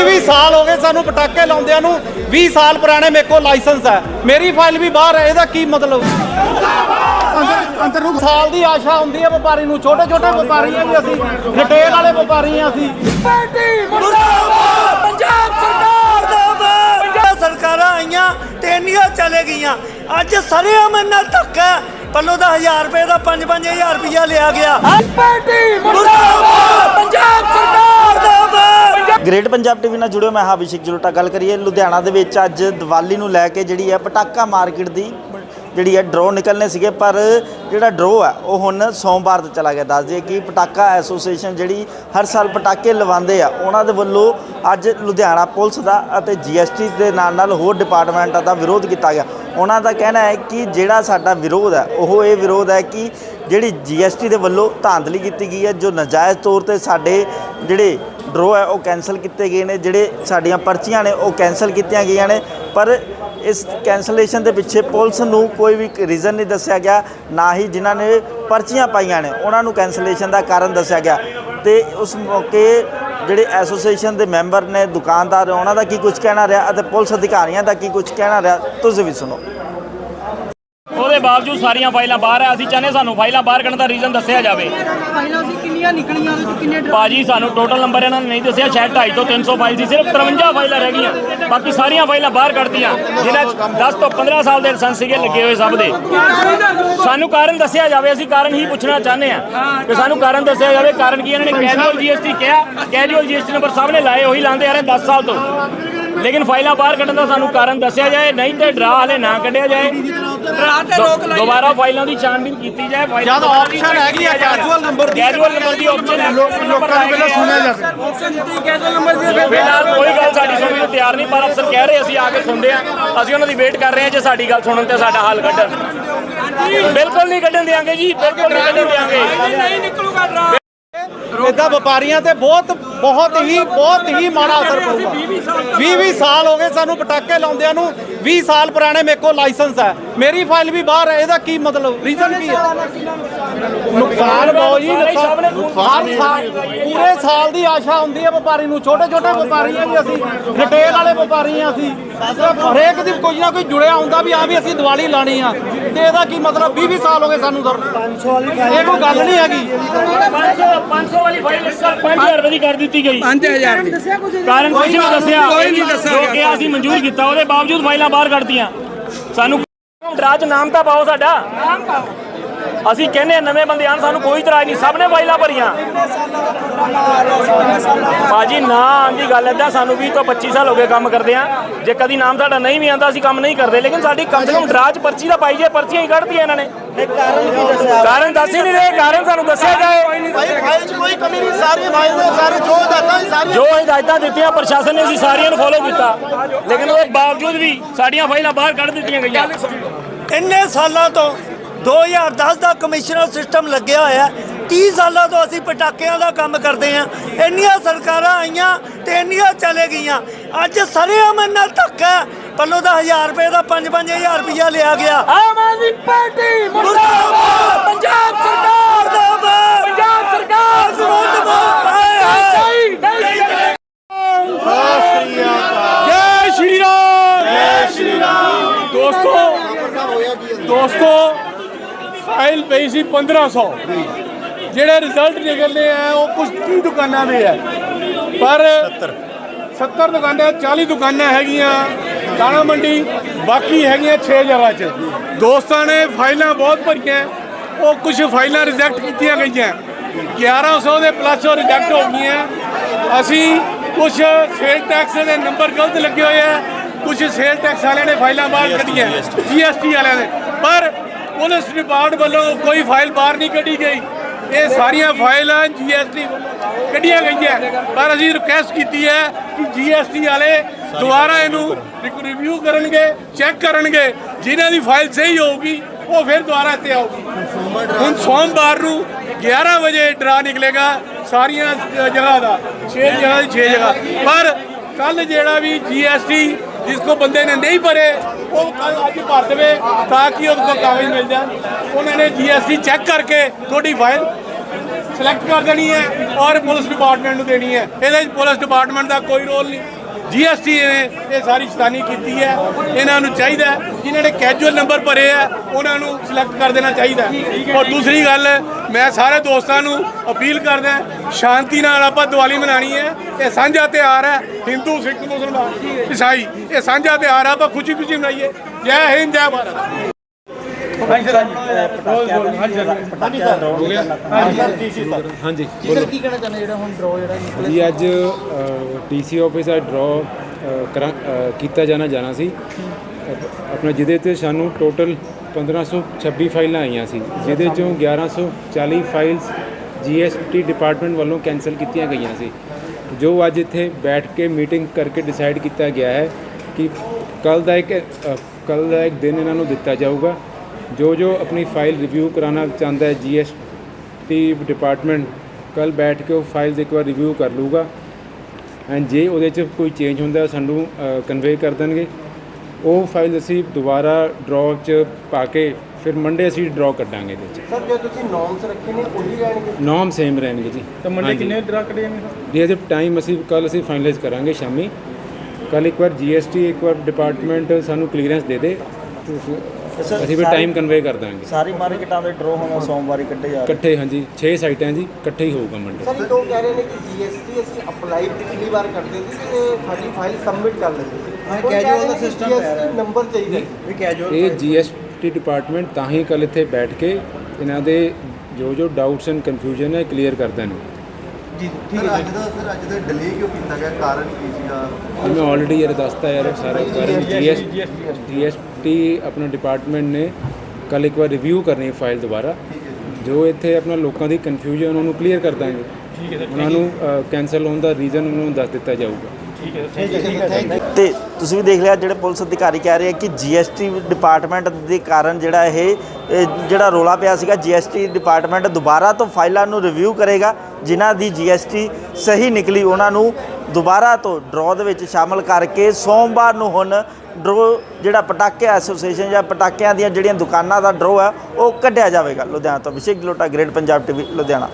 20 ਸਾਲ ਹੋ ਗਏ ਸਾਨੂੰ ਪਟਾਕੇ ਲਾਉਂਦਿਆਂ ਨੂੰ। 20 ਸਾਲ ਪੁਰਾਣੇ ਮੇਰੇ ਕੋਲ ਲਾਇਸੈਂਸ ਹੈ। ਮੇਰੀ ਫਾਈਲ ਵੀ ਬਾਹਰ ਹੈ ਇਹਦਾ ਕੀ ਮਤਲਬ? ਅੰਦਰ ਨੂੰ ਸਾਲ ਦੀ ਆਸ਼ਾ ਹੁੰਦੀ ਹੈ ਵਪਾਰੀ ਨੂੰ ਛੋਟੇ ਛੋਟੇ ਵਪਾਰੀ ਜੀ ਅਸੀਂ ਰਿਟੇਲ ਵਾਲੇ ਵਪਾਰੀ ਹਾਂ ਅਸੀਂ। ਮੁਰਦਾਬਾਦ! ਪੰਜਾਬ ਸਰਕਾਰ ਮੁਰਦਾਬਾਦ ਪੰਜਾਬ ਸਰਕਾਰਾਂ ਆਈਆਂ ਤੇ ਇੰਨੀਆਂ ਚਲੇ ਗਈਆਂ। ਅੱਜ ਸਰੇਆਮ ਇੰਨਾ ਧੱਕਾ। ਪੱਲੋ ਦਾ 1000 ਰੁਪਏ ਦਾ 5-5000 ਰੁਪਇਆ ਲਿਆ ਗਿਆ। ਪਾਰਟੀ ਮੁਰਦਾਬਾਦ! ਪੰਜਾਬ ਸਰਕਾਰ ਗ੍ਰੇਟ ਪੰਜਾਬ ਟੀਵੀ ਨਾਲ ਜੁੜਿਓ, ਮੈਂ ਹਾਂ ਅਭਿਸ਼ੇਕ ਜਲੋਟਾ। ਗੱਲ ਕਰੀਏ ਲੁਧਿਆਣਾ ਦੇ ਵਿੱਚ ਅੱਜ ਦੀਵਾਲੀ ਨੂੰ ਲੈ ਕੇ ਜਿਹੜੀ ਹੈ ਪਟਾਕਾ ਮਾਰਕੀਟ ਦੀ ਜਿਹੜੀ ਹੈ ਡਰੋ ਨਿਕਲਨੇ ਸੀਗੇ, ਪਰ ਜਿਹੜਾ ਡਰੋ ਹੈ, ਉਹ ਹੁਣ ਸੋਮਵਾਰ ਤੇ ਚਲਾ ਗਿਆ। ਦੱਸ ਦਈਏ ਕਿ ਪਟਾਕਾ ਐਸੋਸੀਏਸ਼ਨ ਜਿਹੜੀ ਹਰ ਸਾਲ ਪਟਾਕੇ ਲਵਾਉਂਦੇ ਆ, ਉਹਨਾਂ ਦੇ ਵੱਲੋਂ ਅੱਜ ਲੁਧਿਆਣਾ ਪੁਲਿਸ ਦਾ ਅਤੇ ਜੀਐਸਟੀ ਦੇ ਨਾਲ ਨਾਲ ਹੋਰ ਡਿਪਾਰਟਮੈਂਟਾਂ ਦਾ ਵਿਰੋਧ ਕੀਤਾ ਗਿਆ। ਉਹਨਾਂ ਦਾ ਕਹਿਣਾ ਹੈ ਕਿ ਜਿਹੜਾ ਸਾਡਾ ਵਿਰੋਧ ਹੈ, ਉਹ ਇਹ ਵਿਰੋਧ ਹੈ ਕਿ ਜਿਹੜੀ ਜੀਐਸਟੀ ਦੇ ਵੱਲੋਂ ਧਾਂਦਲੀ ਕੀਤੀ ਗਈ ਹੈ, ਜੋ ਨਾਜਾਇਜ਼ ਤੌਰ ਤੇ ਸਾਡੇ ਜਿਹੜੇ ਡਰੋ ਹੈ ਉਹ ਕੈਨਸਲ ਕੀਤੇ ਗਏ ਨੇ, ਜਿਹੜੇ ਸਾਡੀਆਂ ਪਰਚੀਆਂ ਨੇ ਉਹ ਕੈਨਸਲ ਕੀਤੀਆਂ ਗਈਆਂ ਨੇ। ਪਰ ਇਸ ਕੈਂਸਲੇਸ਼ਨ ਦੇ ਪਿੱਛੇ ਪੁਲਿਸ ਨੂੰ ਕੋਈ ਵੀ ਰੀਜ਼ਨ ਨਹੀਂ ਦੱਸਿਆ ਗਿਆ, ਨਾ ਹੀ ਜਿਨ੍ਹਾਂ ਨੇ ਪਰਚੀਆਂ ਪਾਈਆਂ ਨੇ, ਉਹਨਾਂ ਨੂੰ ਕੈਂਸਲੇਸ਼ਨ ਦਾ ਕਾਰਨ ਦੱਸਿਆ ਗਿਆ। ਤੇ ਉਸ ਮੌਕੇ ਜਿਹੜੇ ਐਸੋਸੀਏਸ਼ਨ ਦੇ ਮੈਂਬਰ ਨੇ, ਦੁਕਾਨਦਾਰ ਉਹਨਾਂ ਦਾ ਕੀ ਕੁਝ ਕਹਿਣਾ ਰਿਹਾ ਅਤੇ ਪੁਲਿਸ ਅਧਿਕਾਰੀਆਂ ਦਾ ਕੀ ਕੁਝ ਕਹਿਣਾ ਰਿਹਾ, ਤੁਸੀਂ ਵੀ ਸੁਣੋ। ਉਹਦੇ ਬਾਵਜੂਦ ਸਾਰੀਆਂ ਫਾਈਲਾਂ ਬਾਹਰ ਆ। ਅਸੀਂ ਚਾਹੁੰਦੇ ਸਾਨੂੰ ਫਾਈਲਾਂ ਬਾਹਰ ਕੱਢਣ ਦਾ ਰੀਜ਼ਨ ਦੱਸਿਆ ਜਾਵੇ। ਫਾਈਲਾਂ ਸੀ ਕਿੰਨੀਆਂ ਨਿਕਲੀਆਂ ਕਿੰਨੇ ਸਾਨੂੰ ਟੋਟਲ ਨੰਬਰ ਇਹਨਾਂ ਨੇ ਨਹੀਂ ਦੱਸਿਆ। ਸ਼ਾਇਦ 250 ਤੋਂ 300 ਫਾਈਲ ਸੀ। ਸਿਰਫ 53 ਫਾਈਲਾਂ ਰਹਿ ਗਈਆਂ। ਬਾਕੀ ਸਾਰੀਆਂ ਫਾਈਲਾਂ ਬਾਹਰ ਕੱਢਤੀਆਂ। ਜਿਨ੍ਹਾਂ 'ਚ 10 ਤੋਂ 15 ਸਾਲ ਦੇ ਲਾਇਸੈਂਸ ਸੀਗੇ ਲੱਗੇ ਹੋਏ ਸਭ ਦੇ। ਸਾਨੂੰ ਕਾਰਨ ਦੱਸਿਆ ਜਾਵੇ। ਅਸੀਂ ਕਾਰਨ ਹੀ ਪੁੱਛਣਾ ਚਾਹੁੰਦੇ ਆ ਕਿ ਸਾਨੂੰ ਕਾਰਨ ਦੱਸਿਆ ਜਾਵੇ। ਕਾਰਨ ਕੀ ਇਹਨਾਂ ਨੇ ਕੈਜੂਅਲ ਜੀਐਸਟੀ ਕਿਹਾ। ਕੈਜੂਅਲ ਜੀਐਸਟੀ ਨੰਬਰ ਸਭ ਨੇ ਲਾਏ ਉਹੀ ਲਾਉਂਦੇ ਆ ਰਹੇ 10 ਸਾਲ ਤੋਂ। ਲੇਕਿਨ ਫਾਈਲਾਂ ਬਾਹਰ ਕੱਢਣ ਦਾ ਸਾਨੂੰ ਕਾਰਨ ਦੱਸਿਆ ਜਾਏ ਨਹੀਂ ਤੇ ਡਰਾ ਹਲੇ ਨਾ ਕੱਢਿਆ ਜਾਏ। ਡਰਾ ਤੇ ਰੋਕ ਲਾਈ ਦੁਬਾਰਾ ਫਾਈਲਾਂ ਦੀ ਛਾਣਬੀਨ ਕੀਤੀ ਜਾਏ ਫਾਈਲਾਂ ਜਦ option ਹੈਗੀ ਆ casual number ਦੀ। ਕੈਜੂਅਲ ਨੰਬਰ ਦੀ ਆਪਸ਼ਨ ਹੈ। ਲੋਕਾਂ ਨੂੰ ਪਹਿਲਾਂ ਸੁਣਿਆ ਜਾਵੇ। ਆਪਸ਼ਨ ਦਿੱਤੀ ਕੈਜੂਅਲ ਨੰਬਰ ਦੀ ਫਿਲਹਾਲ ਕੋਈ ਗੱਲ ਸਾਡੀ ਸੁਣਨ ਨੂੰ ਤਿਆਰ ਨਹੀਂ ਪਰ ਅਫਸਰ ਕਹਿ ਰਹੇ ਅਸੀਂ ਆ ਕੇ ਸੁਣਦੇ ਆ ਅਸੀਂ ਉਹਨਾਂ ਦੀ ਵੇਟ ਕਰ ਰਹੇ ਹਾਂ ਜੇ ਸਾਡੀ ਗੱਲ ਸੁਣਨ ਤੇ ਸਾਡਾ ਹੱਲ ਕੱਢਣ। ਬਿਲਕੁਲ ਨਹੀਂ ਕੱਢਣ ਦਿਆਂਗੇ ਜੀ ਬਿਲਕੁਲ ਨਹੀਂ ਕੱਢਣ ਦਿਆਂਗੇ। ਨਹੀਂ ਨਿਕਲੂਗਾ ਡਰਾ। ਇਦਾਂ ਵਪਾਰੀਆਂ ਤੇ ਬਹੁਤ ਬਹੁਤ ਹੀ ਬਹੁਤ ਹੀ ਮਾੜਾ ਅਸਰ ਪਊਗਾ। 20 20 ਸਾਲ ਹੋ ਗਏ ਸਾਨੂੰ ਪਟਾਕੇ ਲਾਉਂਦਿਆਂ ਨੂੰ 20 ਸਾਲ ਪੁਰਾਣੇ ਮੇਰੇ ਕੋਲ ਲਾਇਸੈਂਸ ਹੈ। ਮੇਰੀ ਫਾਈਲ ਵੀ ਬਾਹਰ ਹੈ, ਇਹਦਾ ਕੀ ਮਤਲਬ? ਰੀਜ਼ਨ ਕੀ ਹੈ? ਨੁਕਸਾਨ ਬਹੁਤ ਜੀ ਨੁਕਸਾਨ ਹਰ ਸਾਲ ਪੂਰੇ ਸਾਲ ਦੀ ਆਸ਼ਾ ਹੁੰਦੀ ਹੈ ਵਪਾਰੀ ਨੂੰ ਛੋਟੇ ਛੋਟੇ ਵਪਾਰੀ ਹਾਂ ਜੀ ਅਸੀਂ ਰਿਟੇਲ ਵਾਲੇ ਵਪਾਰੀ ਹਾਂ ਅਸੀਂ। ਹਰੇਕ ਦੀ ਕੋਈ ਨਾ ਕੋਈ ਜੁੜਿਆ ਹੁੰਦਾ ਵੀ ਆ ਵੀ ਅਸੀਂ ਦੀਵਾਲੀ ਲਾਣੀ ਆ। ਤੇ ਇਹਦਾ ਕੀ ਮਤਲਬ 20 20 ਸਾਲ ਹੋ ਗਏ ਸਾਨੂੰ ਦਰ 500 ਵਾਲੀ ਇਹ ਕੋਈ ਗੱਲ ਨਹੀਂ ਹੈਗੀ। 500 500 ਵਾਲੀ ਫਾਈਲ ਇਸ ਸਾਲ 5000 ਰੁਪਏ ਦੀ ਕਰ ਦਿੱਤੀ ਗਈ। 5000 ਦੀ। ਕਾਰਨ ਕੁਝ ਨਹੀਂ ਦੱਸਿਆ। ਕੋਈ ਨਹੀਂ ਦੱਸਿਆ। ਜੋ ਕਿ ਅਸੀਂ ਮਨਜ਼ੂਰ ਕੀਤਾ ਉਹਦੇ ਬਾਵਜੂਦ ਫਾਈਲਾਂ ਬਾਹਰ ਕੱਢਤੀਆਂ। ਸਾਨੂੰ ਚ ਨਾਮ ਤਾਂ ਪਾਓ ਸਾਡਾ। ਅਸੀਂ ਕਹਿੰਦੇ ਆ ਨਵੇਂ ਬੰਦੇ ਆਣ ਸਾਨੂੰ ਕੋਈ ਇਤਰਾਜ਼ ਨਹੀਂ ਸਭ ਨੇ ਫਾਈਲਾਂ ਭਰੀਆਂ। ਬਾਜੀ ਨਾ ਆਉਣ ਦੀ ਗੱਲ ਏਦਾਂ ਸਾਨੂੰ 20 ਤੋਂ 25 ਸਾਲ ਹੋ ਗਏ ਕੰਮ ਕਰਦੇ ਆ ਜੇ ਕਦੀ ਨਾਮ ਸਾਡਾ ਨਹੀਂ ਵੀ ਆਂਦਾ ਅਸੀਂ ਕੰਮ ਨਹੀਂ ਕਰਦੇ ਲੇਕਿਨ ਸਾਡੀ ਕਮ ਸੇ ਕਮ ਡਰਾ ਚ ਪਰਚੀ ਦਾ ਪਾਈ ਜੇ ਪਰਚੀਆਂ ਹੀ ਕੱਢਤੀਆਂ ਇਹਨਾਂ ਨੇ। ਕਾਰਨ ਕੀ ਦੱਸਿਆ? ਕਾਰਨ ਦੱਸ ਹੀ ਨਹੀਂ ਰਹੇ ਕਾਰਨ ਸਾਨੂੰ ਦੱਸਿਆ ਜਾਏ। ਫਾਈਲ 'ਚ ਕੋਈ ਕਮੀ ਨਹੀਂ ਸਾਰੀ ਫਾਈਲ ਦੇ ਸਾਰੇ ਜੋ ਦਾਤਾ ਸਾਰੀ ਜੋ ਹਦਾਇਤਾਂ ਦਿੱਤੀਆਂ ਪ੍ਰਸ਼ਾਸਨ ਨੇ ਅਸੀਂ ਸਾਰੀਆਂ ਨੂੰ ਫੋਲੋ ਕੀਤਾ। ਲੇਕਿਨ ਉਹਦੇ ਬਾਵਜੂਦ ਵੀ ਸਾਡੀਆਂ ਫਾਈਲਾਂ ਬਾਹਰ ਕੱਢ ਦਿੱਤੀਆਂ ਗਈਆਂ। ਇੰਨੇ ਸਾਲਾਂ ਤੋਂ 2010 ਦਾ ਕਮਿਸ਼ਨਰ ਸਿਸਟਮ ਲੱਗਿਆ ਹੋਇਆ ਹੈ। 30 ਸਾਲਾਂ ਤੋਂ ਅਸੀਂ ਪਟਾਕਿਆਂ ਦਾ ਕੰਮ ਕਰਦੇ ਆਂ ਇੰਨੀਆਂ ਸਰਕਾਰਾਂ ਆਈਆਂ ਤੇ ਇੰਨੀਆਂ ਚਲੇ ਗਈਆਂ। ਅੱਜ ਸਰੇਆਮ ਇੰਨਾ ਧੱਕਾ ਹੈ। ਪੱਲੋ ਦਾ 1000 ਰੁਪਏ ਦਾ 5-5000 ਰੁਪਇਆ ਲਿਆ ਗਿਆ। ਆਮ ਆਦਮੀ ਪਾਰਟੀ ਮੁਰਦਾਬਾਦ! ਪੰਜਾਬ ਸਰਕਾਰ ਮੁਰਦਾਬਾਦ ਪੰਜਾਬ ਸਰਕਾਰ ਮੁਰਦਾਬਾਦ ਹਾਏ ਹਾਏ ਜੈ ਸ਼੍ਰੀ ਰਾਮ ਜੈ ਸ਼੍ਰੀ ਰਾਮ ਦੋਸਤੋ ਦੋਸਤੋ ਫਾਈਲ ਪਈ ਸੀ 1500 ਜਿਹੜੇ ਰਿਜ਼ਲਟ ਨਿਕਲਦੇ ਆ ਉਹ ਕੁਝ 30 ਦੁਕਾਨਾਂ ਦੇ ਆ। ਪਰ 70 70 ਦੁਕਾਨਾਂ 40 ਦੁਕਾਨਾਂ ਹੈਗੀਆਂ ਦਾਣਾ ਮੰਡੀ ਬਾਕੀ ਹੈਗੀਆਂ 6 ਜਗ੍ਹਾ 'ਚ। ਦੋਸਤਾਂ ਨੇ ਫਾਈਲਾਂ ਬਹੁਤ ਭਰੀਆਂ ਉਹ ਕੁਝ ਫਾਈਲਾਂ ਰਿਜੈਕਟ ਕੀਤੀਆਂ ਗਈਆਂ। 1100 ਦੇ ਪਲੱਸ ਉਹ ਰਿਜੈਕਟ ਹੋ ਗਈਆਂ। ਅਸੀਂ ਕੁਝ ਸੇਲ ਟੈਕਸ ਦੇ ਨੰਬਰ ਗਲਤ ਲੱਗੇ ਹੋਏ ਆ। ਕੁਝ ਸੇਲ ਟੈਕਸ ਵਾਲਿਆਂ ਨੇ ਫਾਈਲਾਂ ਬਾਹਰ ਕੱਢੀਆਂ। ਜੀਐਸਟੀ ਵਾਲਿਆਂ ਨੇ। ਪਰ ਪੁਲਿਸ ਡਿਪਾਰਟ ਵੱਲੋਂ ਕੋਈ ਫਾਈਲ ਬਾਹਰ ਨਹੀਂ ਕੱਢੀ ਗਈ। ਇਹ ਸਾਰੀਆਂ ਫਾਈਲਾਂ ਜੀਐਸਟੀ ਕੱਢੀਆਂ ਗਈਆਂ। ਪਰ ਅਸੀਂ ਰਿਕੁਐਸਟ ਕੀਤੀ ਹੈ ਕਿ ਜੀਐਸਟੀ ਵਾਲੇ ਦੁਬਾਰਾ ਇਹਨੂੰ ਰਿਵਿਊ ਕਰਨਗੇ ਚੈੱਕ ਕਰਨਗੇ। ਜਿਨ੍ਹਾਂ ਦੀ ਫਾਈਲ ਸਹੀ ਹੋਊਗੀ, ਉਹ ਫਿਰ ਦੁਬਾਰਾ ਇੱਥੇ ਆਊਗੀ। ਹੁਣ ਸੋਮਵਾਰ ਨੂੰ 11 ਵਜੇ ਡਰਾ ਨਿਕਲੇਗਾ ਸਾਰੀਆਂ ਜਗ੍ਹਾ ਦਾ। 6 ਜਗ੍ਹਾ ਦੀ 6 ਜਗ੍ਹਾ। ਪਰ ਕੱਲ ਜਿਹੜਾ ਵੀ ਜੀਐਸਟੀ ਜਿਸ ਕੋ ਬੰਦੇ ਨੇ ਨਹੀਂ ਭਰੇ, ਉਹ ਕੱਲ ਅੱਜ ਭਰ ਦੇਵੇ ਤਾਂ ਕਿ ਉਹਦੇ ਕੋਲ ਕਾਗਜ਼ ਮਿਲ ਜਾਣ। ਉਹਨਾਂ ਨੇ ਜੀਐਸਟੀ ਚੈੱਕ ਕਰਕੇ ਤੁਹਾਡੀ ਫਾਈਲ ਸਿਲੈਕਟ ਕਰ ਦੇਣੀ ਹੈ ਔਰ ਪੁਲਿਸ ਡਿਪਾਰਟਮੈਂਟ ਨੂੰ ਦੇਣੀ ਹੈ। ਇਹਦੇ ਵਿੱਚ ਪੁਲਿਸ ਡਿਪਾਰਟਮੈਂਟ ਦਾ ਕੋਈ ਰੋਲ ਨਹੀਂ। ਜੀਐਸਟੀ ਨੇ ਇਹ ਸਾਰੀ ਸ਼ਤਾਨੀ ਕੀਤੀ ਹੈ। ਇਹਨਾਂ ਨੂੰ ਚਾਹੀਦਾ ਹੈ, ਜਿਨ੍ਹਾਂ ਨੇ ਕੈਜੂਅਲ ਨੰਬਰ ਭਰੇ ਆ ਉਹਨਾਂ ਨੂੰ ਸਿਲੈਕਟ ਕਰ ਦੇਣਾ ਚਾਹੀਦਾ ਔਰ ਦੂਸਰੀ ਗੱਲ ਮੈਂ ਸਾਰੇ ਦੋਸਤਾਂ ਨੂੰ ਅਪੀਲ ਕਰਦਾ ਸ਼ਾਂਤੀ ਨਾਲ ਆਪਾਂ ਦੀਵਾਲੀ ਮਨਾਣੀ ਹੈ। ਇਹ ਸਾਂਝਾ ਤਿਉਹਾਰ ਹੈ। ਹਿੰਦੂ ਸਿੱਖ ਮੁਸਲਮਾਨ ਈਸਾਈ ਇਹ ਸਾਂਝਾ ਤਿਉਹਾਰ ਹੈ। ਆਪਾਂ ਖੁਸ਼ੀ ਖੁਸ਼ੀ ਮਨਾਈਏ। ਜੈ ਹਿੰਦ ਜੈ ਭਾਰਤ। ਹਾਂਜੀ ਜੀ ਸਰ। ਕੀ ਕਹਿਣਾ ਚਾਹੁੰਦੇ ਜਿਹੜਾ ਹੁਣ ਡਰਾ ਜਿਹੜਾ ਜੀ ਅੱਜ ਟੀਸੀ ਆਫਿਸ ਦਾ ਡਰਾ ਕੀਤਾ ਜਾਣਾ ਜਾਣਾ ਸੀ। ਆਪਣਾ ਜਿਹਦੇ ਤੇ ਸਾਨੂੰ ਟੋਟਲ 1526 ਫਾਈਲਾਂ ਆਈਆਂ ਸੀ। ਜਿਹਦੇ ਚੋਂ 1140 ਫਾਈਲਸ ਜੀਐਸਟੀ ਡਿਪਾਰਟਮੈਂਟ ਵੱਲੋਂ ਕੈਨਸਲ ਕੀਤੀਆਂ ਗਈਆਂ ਸੀ। ਜੋ ਅੱਜ ਇੱਥੇ ਬੈਠ ਕੇ ਮੀਟਿੰਗ ਕਰਕੇ ਡਿਸਾਈਡ ਕੀਤਾ ਗਿਆ ਹੈ ਕਿ ਕੱਲ ਦਾ ਇੱਕ ਕੱਲ ਦਾ ਇੱਕ ਦਿਨ ਇਹਨਾਂ ਨੂੰ ਦਿੱਤਾ ਜਾਊਗਾ। ਜੋ ਜੋ ਆਪਣੀ ਫਾਈਲ ਰਿਵਿਊ ਕਰਾਉਣਾ ਚਾਹੁੰਦਾ ਹੈ ਜੀਐਸਟੀ ਡਿਪਾਰਟਮੈਂਟ ਕੱਲ ਬੈਠ ਕੇ ਉਹ ਫਾਈਲਸ ਇੱਕ ਵਾਰ ਰਿਵਿਊ ਕਰ ਲੂਗਾ ਐਂਡ ਜੇ ਉਹਦੇ 'ਚ ਕੋਈ ਚੇਂਜ ਹੁੰਦਾ ਸਾਨੂੰ ਕਨਵੇ ਕਰ ਦੇਣਗੇ। ਉਹ ਫਾਈਲ ਅਸੀਂ ਦੁਬਾਰਾ ਡਰਾਅ 'ਚ ਪਾ ਕੇ ਫਿਰ ਮੰਡੇ ਅਸੀਂ ਡਰਾਅ ਕੱਢਾਂਗੇ ਇਹਦੇ 'ਚ। ਸਰ ਜੋ ਤੁਸੀਂ ਨੋਰਮਸ ਰੱਖੇ ਨੇ ਉਹੀ ਰਹਿਣਗੇ? ਨਾਮ ਸੇਮ ਰਹਿਣਗੇ ਜੀ। ਤਾਂ ਮੰਡੇ ਕਿੰਨੇ ਡਰਾ ਕੱਢੇ ਜਾਣਗੇ ਇਹਦੇ ਟਾਈਮ ਅਸੀਂ ਕੱਲ ਅਸੀਂ ਫਾਈਨਲਾਈਜ਼ ਕਰਾਂਗੇ ਸ਼ਾਮੀ। ਕੱਲ ਇੱਕ ਵਾਰ ਜੀਐਸਟੀ ਇੱਕ ਵਾਰ ਡਿਪਾਰਟਮੈਂਟ ਸਾਨੂੰ ਕਲੀਅਰੈਂਸ ਦੇ ਦੇ। ਅਸੀਂ ਫਿਰ ਟਾਈਮ ਕਨਵੇ ਕਰ ਦਾਂਗੇ। ਸਾਰੀ ਮਾਰਕੀਟਾਂ ਦੇ ਡਰੋ ਹੁਣ ਸੋਮਵਾਰ ਹੀ ਕੱਢੇ ਜਾ ਰਹੇ। ਇਕੱਠੇ ਹਾਂਜੀ 6 ਸਾਈਟਾਂ ਜੀ ਇਕੱਠੇ ਹੀ ਹੋਊਗਾ ਮੰਡੇ। ਸਰ ਲੋਕ ਕਹਿ ਰਹੇ ਨੇ ਕਿ ਜੀਐਸਟੀ ਅਸੀਂ ਅਪਲਾਈ ਪਿਛਲੀ ਵਾਰ ਕਰਦੇ ਸੀ ਤੇ ਸਾਡੀ ਫਾਈਲ ਸਬਮਿਟ ਕਰ ਲੈਂਦੇ ਸੀ। ਹਾਂ ਕੈਜੂਅਲ ਦਾ ਸਿਸਟਮ ਹੈ ਨੰਬਰ ਚਾਹੀਦਾ ਇਹ ਜੀਐਸਟੀ ਡਿਪਾਰਟਮੈਂਟ ਤਾਂ ਹੀ ਕੱਲ ਇੱਥੇ ਬੈਠ ਕੇ ਇਹਨਾਂ ਦੇ ਜੋ ਜੋ ਡਾਊਟਸ ਐਂਡ ਕਨਫਿਊਜ਼ਨ ਹੈ ਕਲੀਅਰ ਕਰ ਦੇਣ ਜੀ ਠੀਕ ਹੈ ਅੱਜ ਦਾ ਸਰ ਅੱਜ ਦਾ ਡਿਲੇ ਕਿਉਂ ਕੀਤਾ ਗਿਆ? ਕਾਰਨ ਕੀ ਸੀਗਾ? ਮੈਂ ਆਲਰੇਡੀ ਯਾਰ ਦੱਸਤਾ ਯਾਰ ਸਾਰਾ ਕਾਰਨ ਜੀਐਸ ਜੀਐਸਟੀ ਆਪਣਾ ਡਿਪਾਰਟਮੈਂਟ ਨੇ ਕੱਲ ਇੱਕ ਵਾਰ ਰਿਵਿਊ ਕਰਨੀ ਹੈ ਫਾਈਲ ਦੁਬਾਰਾ। ਜੋ। ਇੱਥੇ ਆਪਣਾ ਲੋਕਾਂ ਦੀ ਕਨਫਿਊਜ਼ਨ ਉਹਨੂੰ ਕਲੀਅਰ ਕਰ ਦਾਂਗੇ। ਠੀਕ ਹੈ ਉਹਨਾਂ ਨੂੰ ਕੈਨਸਲ ਹੋਣ ਦਾ ਰੀਜ਼ਨ ਉਹਨਾਂ ਨੂੰ ਦੱਸ ਦਿੱਤਾ ਜਾਊਗਾ। ਤੇ ਤੁਸੀਂ ਵੀ ਦੇਖ ਲਿਆ ਜਿਹੜੇ ਪੁਲਿਸ ਅਧਿਕਾਰੀ ਕਹਿ ਰਹੇ ਆ ਕਿ ਜੀਐਸਟੀ ਡਿਪਾਰਟਮੈਂਟ ਦੇ ਕਾਰਨ ਜਿਹੜਾ ਇਹ ਇਹ ਜਿਹੜਾ ਰੋਲਾ ਪਿਆ ਸੀਗਾ ਜੀਐਸਟੀ ਡਿਪਾਰਟਮੈਂਟ ਦੁਬਾਰਾ ਤੋਂ ਫਾਈਲਾਂ ਨੂੰ ਰਿਵਿਊ ਕਰੇਗਾ ਜਿਨ੍ਹਾਂ ਦੀ ਜੀਐਸਟੀ ਸਹੀ ਨਿਕਲੀ ਉਹਨਾਂ ਨੂੰ ਦੁਬਾਰਾ ਤੋਂ ਡਰਾਅ ਦੇ ਵਿੱਚ ਸ਼ਾਮਲ ਕਰਕੇ ਸੋਮਵਾਰ ਨੂੰ ਹੁਣ ਡਰੋ ਜਿਹੜਾ ਪਟਾਕੇ ਐਸੋਸੀਏਸ਼ਨ ਜਾਂ ਪਟਾਕਿਆਂ ਦੀਆਂ ਜਿਹੜੀਆਂ ਦੁਕਾਨਾਂ ਦਾ ਡਰੋ ਹੈ ਉਹ ਕੱਢਿਆ ਜਾਵੇਗਾ। ਲੁਧਿਆਣਾ ਤੋਂ ਅਭਿਸ਼ੇਕ ਜਲੋਟਾ ਗ੍ਰੇਟ ਪੰਜਾਬ ਟੀਵੀ ਲੁਧਿਆਣਾ।